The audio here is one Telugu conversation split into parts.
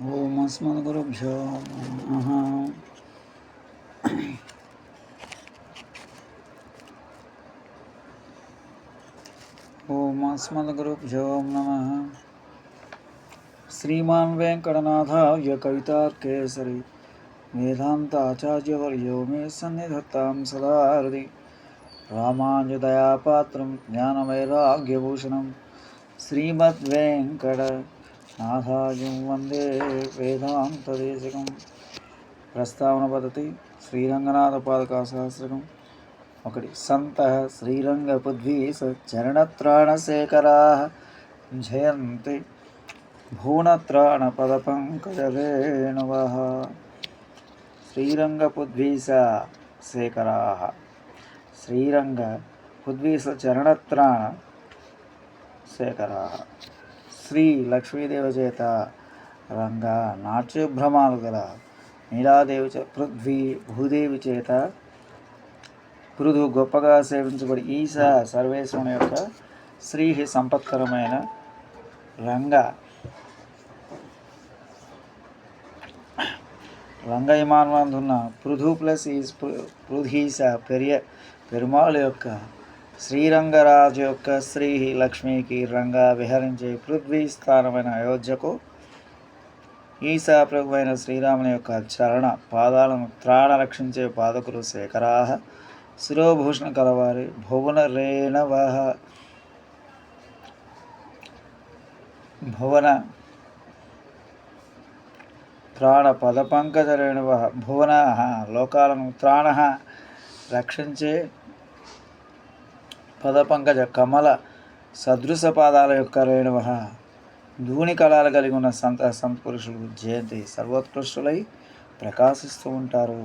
ॐ अस्मद्गुरुभ्यो नमः। ॐ अस्मद्गुरुभ्यो नमः। श्रीमान् वेङ्कटनाथाय कवितार्केसरि वेदान्ताचार्यवर्यो मे सन्निधत्तां सदा हृदि रामाञ्जदयापात्रं ज्ञानवैराग्यभूषणं श्रीमद्वेङ्कट నాథాయం వందే వేదాంతదేశకం. ప్రస్తావన పద్ధతి శ్రీరంగనాథ పాదకా సహస్రకం ఒకటి సంత శ్రీరంగ పృథ్వీస చరణత్రాణశేఖరా జయంతి. భూణత్రాణ పద పంకజరేణువ శ్రీరంగ పృథ్వీస శేఖరా. శ్రీరంగ పుద్వీస చరణత్రాణ శేఖరా. శ్రీ లక్ష్మీదేవి చేత రంగా నాట్యభ్రమాలు గల నీలాదేవి చే పృథ్వీ భూదేవి చేత పృథు గొప్పగా సేవించబడి ఈశా సర్వేశ్వరుని యొక్క శ్రీ సంపత్కరమైన రంగ రంగయమానందున్న పృథు ప్లస్ ఈజ్ పృథీస పెరియ పెరుమాళ్ యొక్క శ్రీరంగరాజు యొక్క శ్రీ లక్ష్మీకి రంగా విహరించే పృథ్వీ స్థానమైన అయోధ్యకు ఈశా ప్రభువైన శ్రీరాముని యొక్క చరణ పాదాలను త్రాణ రక్షించే పాదకులు శేఖరాహ శిరోభూషణ కలవారి భువన రేణవ భువన త్రాణ పద పంకజ రేణువ. భువన లోకాలను త్రాణ రక్షించే పద పంకజ కమల సదృశ పాదాల యొక్క రేణువ ధూని కళాలు కలిగి ఉన్న సంత సంతపురుషులు జయంతి సర్వోత్కృష్టులై ప్రకాశిస్తూ ఉంటారు.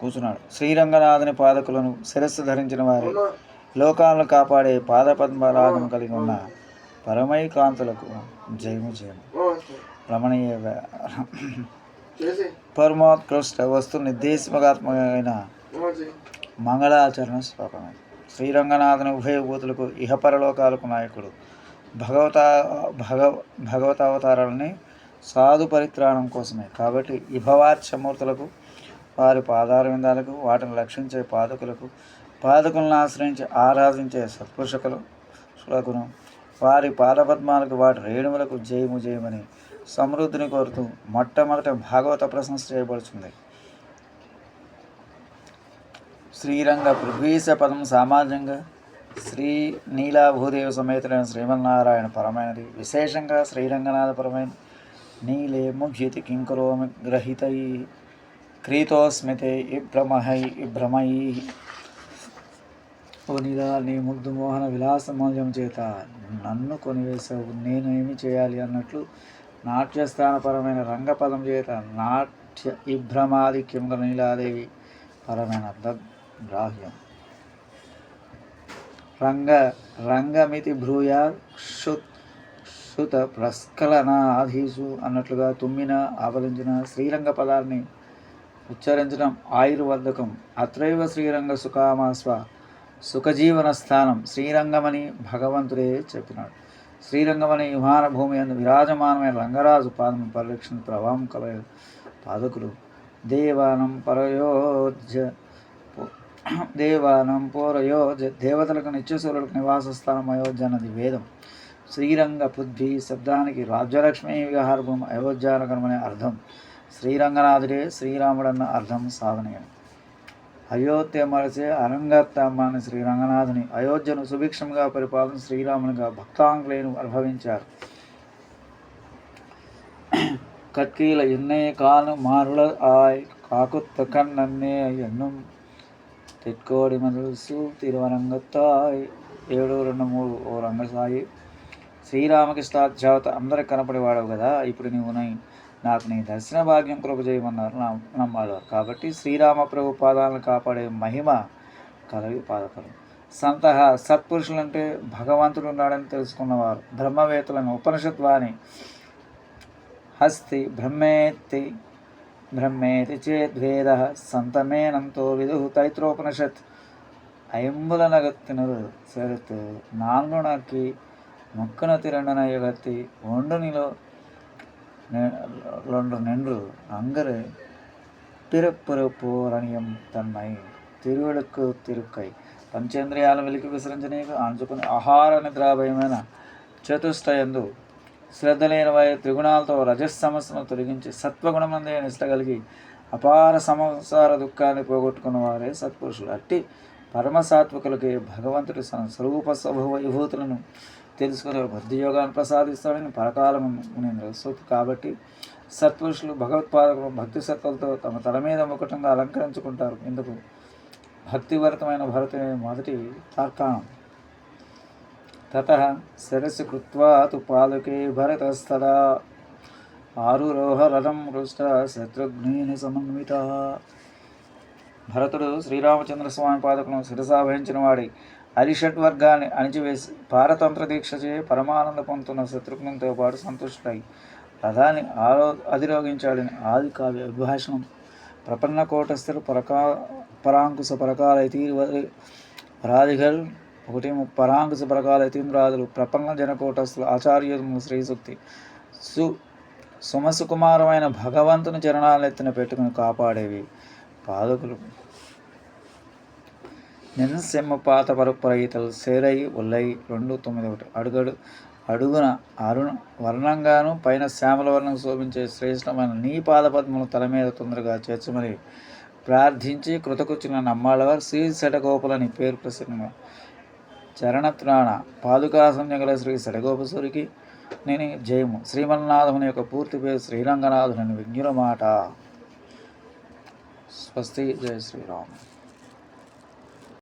కూర్చున్నాడు. శ్రీరంగనాథుని పాదకులను శిరస్సు ధరించిన వారి లోకాలను కాపాడే పాదపద్మరాగం కలిగి ఉన్న పరమై కాంతులకు జయము జయము రమణీయ పరమోత్కృష్ట వస్తు నిర్దేశమగాత్మకమైన మంగళాచరణ శ్లోకమే శ్రీరంగనాథుని ఉభయభూతులకు ఇహపరలోకాలకు నాయకుడు. భగవత భగ భగవతావతారాలని సాధు పరిత్రాణం కోసమే. కాబట్టి ఇభవార్చమూర్తులకు వారి పాదారవిందాలకు వాటిని రక్షించే పాదకులకు పాదకులను ఆశ్రయించి ఆరాధించే సత్పురుషకులు శులకును వారి పాదపద్మాలకు వాటి రేణువులకు జయము జయమని సమృద్ధిని కోరుతూ మొట్టమొదట భాగవత ప్రశంస చేయబడుతుంది శ్రీరంగ పృథ్వీశ పదం సామాన్యంగా శ్రీ నీలాభూదేవ సమేతులైన శ్రీమన్నారాయణ పరమైనది. విశేషంగా శ్రీరంగనాథ పరమైన నీలే ముఖ్యతి కింకరోమి గ్రహితై క్రీతోస్మితే ఇభ్రమహై ఇభ్రమై ఓ నీ ముగ్ధు మోహన విలాసమౌల్యం చేత నన్ను కొనివేశావు. నేను ఏమి చేయాలి అన్నట్లు నాట్యస్థానపరమైన రంగపదం చేత నాట్య ఇభ్రమాధిక్యం నీలాదేవి పరమైన గ్రాహ్యం రంగ రంగమితి భ్రూయా శుత్ ప్రస్కలన ఆధీసు అన్నట్లుగా తుమ్మిన ఆవలించిన శ్రీరంగ పదాన్ని ఉచ్చరించడం ఆయుర్వర్ధకం. అత్రైవ శ్రీరంగ సుఖామాస్వ సుఖజీవన స్థానం శ్రీరంగమని భగవంతుడే చెప్పినాడు. శ్రీరంగమని విమాన భూమి అందు విరాజమానమైన రంగరాజు పాదం పరిరక్షణ ప్రభావం కల పాదకులు. దేవానం పరయోజ దేవానం పూరయోజ దేవతలకు నిత్యసూరులకు నివాస స్థానం అయోధ్య అన్నది వేదం. శ్రీరంగ పృథ్వీ శబ్దానికి రాజ్యలక్ష్మి విహార భూమి అయోధ్యానగరమనే అర్థం. శ్రీరంగనాథుడే శ్రీరాముడన్న అర్థం సాధనీయం. అయోధ్య మరచే అరంగత్తమ్మని శ్రీరంగనాథుని అయోధ్యను సుభిక్షంగా పరిపాలన శ్రీరామునిగా భక్తాంగులేను అనుభవించారు. కట్కీల ఎన్నే కాను మారుల ఆయ్ కాకుత్త కన్నన్నే ఎన్నుం తెట్కోడి మనసు తిరువరంగత్తాయ్ ఏడు రెండు మూడు ఓ రంగసాయి. శ్రీరామకృష్ణాధ్యావత అందరికి కనపడేవాడవు కదా ఇప్పుడు నీవు నై నాకు నీ దర్శన భాగ్యం కృప చేయమన్నారు నమ్మాడవారు కాబట్టి శ్రీరామ ప్రభు పాదాలను కాపాడే మహిమ కలవి పాదకలు సంత సత్పురుషులంటే భగవంతుడు ఉన్నాడని తెలుసుకున్నవారు. బ్రహ్మవేత్తలను ఉపనిషత్వాని హస్తి బ్రహ్మేత్తి బ్రహ్మేతి చేద్వేద సంతమేనంతో విధు తైత్రోపనిషత్ ஐம்புல நகத்தினர் சேர்த்து நான்கு நாக்கி முக்கணத்தி ரெண்டு நயகத்தி நின்று அங்கரு பிறப்பிறப்பு రణీయం తన్మై తిరువెడుకు తిరుక్కై పంచేంద్రియాల వెలికి విసరించనీకు అంచుకుని ఆహార నిద్రాభయమైన చతుష్టయందు శ్రద్ధ లేని వారి త్రిగుణాలతో రజస్ సమస్యను తొలగించి సత్వగుణమందే నిష్ట కలిగి అపార సంసార దుఃఖాన్ని పోగొట్టుకున్న వారే సత్పురుషులు అట్టి పరమసాత్వికులకి భగవంతుడి స- స్వరూప స్వభావ విభూతులను తెలుసుకునే బుద్ధి యోగాన్ని ప్రసాదిస్తాడని పరకాలం నేను సూక్తి కాబట్టి సత్పురుషులు భగవత్పాదకులు భక్తి సత్తులతో తమ తల మీద ముకుటంగా అలంకరించుకుంటారు. ఇందుకు భక్తిభరితమైన భరతమే మొదటి తార్కాణం. తత శిరస్సు కృత్వా తు పాదుకే భరతస్తదా ఆరురోహ రథం హృష్ట శత్రుఘ్నేన సమన్విత. భరతుడు శ్రీరామచంద్ర స్వామి పాదకులను శిరసావహించిన వాడి అరిషట్ వర్గాన్ని అణిచివేసి పారతంత్ర దీక్షచే పరమానంద పొందుతున్న శత్రుఘ్నంతో పాటు సంతుష్టుడై. రథాన్ని ఆరో అధిరోగించాడని ఆది కావ్య అభిభాషణం. ప్రపన్న కోటస్థులు పరకా పరాంకుశ పరకాల తీరు రాధిగల్ ఒకటి పరాంకుశ పరకాల తీమ్రాదులు ప్రపన్న జనకోటస్థులు ఆచార్యులు శ్రీశక్తి సు సుమసుకుమారమైన భగవంతుని చరణాలెత్తిన పెట్టుకుని కాపాడేవి. పాదకులు నిన్నసెమ్మ పాత పరపురైతలు సేరై ఉల్లై రెండు తొమ్మిది ఒకటి. అడుగడు అడుగున అరుణ వర్ణంగాను పైన శ్యామల వర్ణం శోభించే శ్రేష్టమైన నీ పాదపద్మలు తల మీద తొందరగా చేర్చమని ప్రార్థించి కృతకృచ్చిన నమ్మాళ్ళవారు శ్రీ శటగోపులని పేరు ప్రసిద్ధంగా. చరణత్రాణ పాదుకాసంజగల శ్రీ శటగోపసూరికి నేను జయము. శ్రీమన్నాథముని యొక్క పూర్తి పేరు శ్రీరంగనాథుని విజ్ఞుల మాట. స్వస్తి. జయ శ్రీరామ్.